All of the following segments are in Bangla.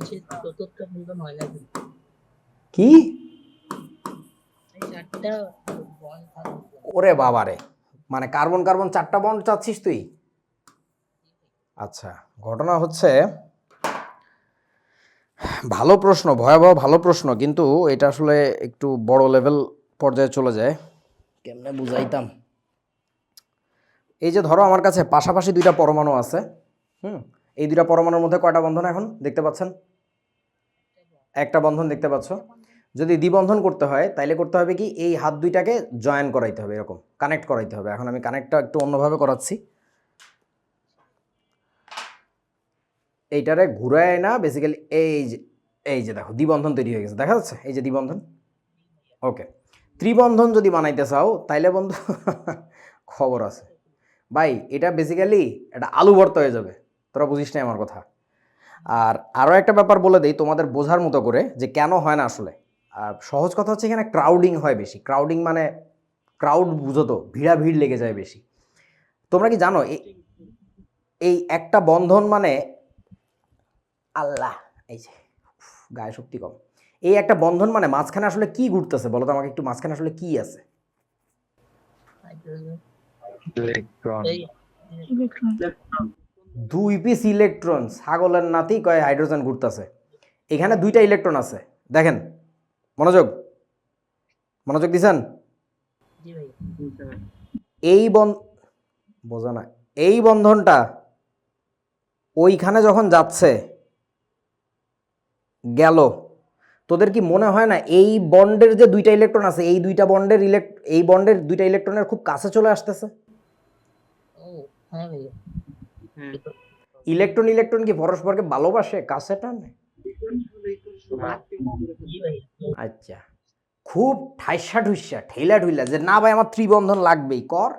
বলছি চতুর্থ বন্ধন হয় না। কি? ওরে বাবারে মানে কার্বন কার্বন চারটা বন্ড চাচ্ছিস তুই? আচ্ছা ঘটনা হচ্ছে ভালো প্রশ্ন ভয়াবহ ভালো প্রশ্ন কিন্তু এটা আসলে একটু বড় লেভেল পর্যায়ে চলে যায়। কেমনে বুঝাইতাম? এই যে ধরো আমার কাছে পাশাপাশি দুইটা পরমাণু আছে হুম? এই দুইটা পরমাণুর মধ্যে কয়টা বন্ধন এখন? দেখতে পাচ্ছেন? একটা বন্ধন দেখতে পাচ্ছ। যদি দ্বিবন্ধন করতে হয়, তাইলে করতে হবে কি, এই হাত দুইটাকে জয়েন করাইতে হবে, এরকম কানেক্ট করাইতে হবে। এখন আমি কানেক্টটা একটু অন্যভাবে করাচ্ছি। এইটারে ঘুরায় না বেসিক্যালি এই যে এই যে দেখো, দ্বিবন্ধন তৈরি হয়ে গেছে, দেখা যাচ্ছে? এই যে দ্বিবন্ধন। ওকে ত্রিবন্ধন যদি বানাইতে চাও, তাইলে বন্ধু, খবর আছে। ভাই, এটা বেসিক্যালি এটা আলু ভর্তা হয়ে যাবে। তোরা বুঝিস না আমার কথা। আর আরও একটা ব্যাপার বলে দেই তোমাদের বোঝার মতো করে যে কেন হয় না আসলে। আর সহজ কথা হচ্ছে এখানে ক্রাউডিং হয় বেশি। ক্রাউডিং মানে ক্রাউড বুঝো তো ভিড়া ভিড় লেগে যায় বেশি। তোমরা কি জানো এই- একটা বন্ধন মানে আল্লাহ এই যে গায়ে শক্তি কম। এই একটা বন্ধন মানে মাঝখানে আসলে কি ঘুরতেছে? বলো তো আমাকে একটু মাঝখানে আসলে কি আছে? হাইড্রোজেন ইলেকট্রন দুই পিস ইলেকট্রন ছাগলের নাতি কয় হাইড্রোজেন ঘুরতেছে। এখানে দুইটা ইলেকট্রন আছে। দেখেন মনোযোগ। মনোযোগ দিছেন? এই বন বোঝা না। এই বন্ধনটা ওইখানে যখন যাচ্ছে গেল। তোদের কি মনে হয় না এই বন্ডের যে দুইটা ইলেকট্রন আছে এই দুইটা বন্ডের ইলেক্ট এই বন্ডের দুইটা ইলেকট্রনের খুব কাছে চলে আসতেছে? হ্যাঁ ইলেকট্রন ইলেকট্রন কি পরস্পরকে ভালোবাসে? কাছে টানে? আচ্ছা। খুব ঠাইসা ঠুইসা ঠেলা ঠুইলা যে, না ভাই, আমার ত্রিবন্ধন লাগবেই, কর।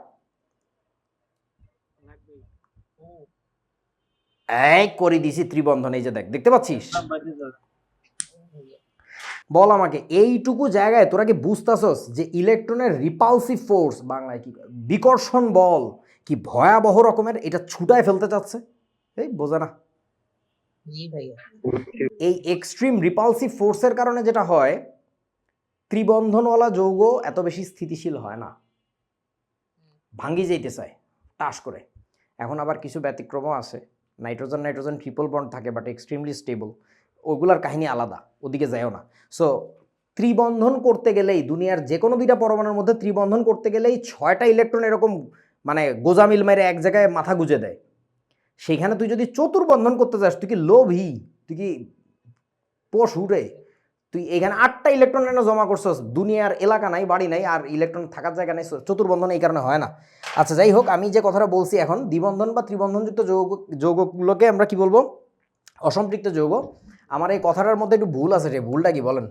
এই, করে দিছি ত্রিবন্ধন, এই যে দেখ, দেখতে পাচ্ছিস? বল আমাকে, এইটুকু জায়গায় তোরা কি বুঝতেছস যে ইলেকট্রনের রিপালসিভ ফোর্স বাংলায় কি, বিকর্ষণ বল? কি ভয়াবহ রকমের? এটা ছুটায় ফেলতে চাচ্ছে? এই বোঝা না। এই এক্সট্রিম রিপালসিভ ফোর্সের কারণে যেটা হয় ত্রিবন্ধনওয়ালা যৌগ এত বেশি স্থিতিশীল হয় না। ভাঙ্গি যাইতে চায় টাস করে। এখন আবার কিছু ব্যতিক্রমও আছে। নাইট্রোজেন নাইট্রোজেন ট্রিপল বন্ড থাকে বাট এক্সট্রিমলি স্টেবল ওগুলার কাহিনী আলাদা ওদিকে যায়ও না। সো ত্রিবন্ধন করতে গেলেই দুনিয়ার যে কোনো দুইটা পরমাণুর মধ্যে ত্রিবন্ধন করতে গেলেই ছয়টা ইলেকট্রন এরকম মানে গোজামিল মেরে এক জায়গায় মাথা গুজে দেয়। সেইখানে তুই যদি চতুর্বন্ধন করতে চাস তুই কি লোভী? তুই কি পশু রে? তুই এখানে আটটা ইলেকট্রন এনে জমা করছস, দুনিয়ার এলাকা নাই, বাড়ি নাই, আর ইলেকট্রন থাকার জায়গা নাই চতুর্বন্ধন এই কারণে হয় না। আচ্ছা যাই হোক, আমি যে কথাটা বলছি এখন, দ্বিবন্ধন বা ত্রিবন্ধনযুক্ত যৌগ, যৌগগুলোকে আমরা কি বলব? অসম্পৃক্ত যৌগ। আমার এই কথাটার মধ্যে একটু ভুল আছে রে, ভুলটা কি বলেন?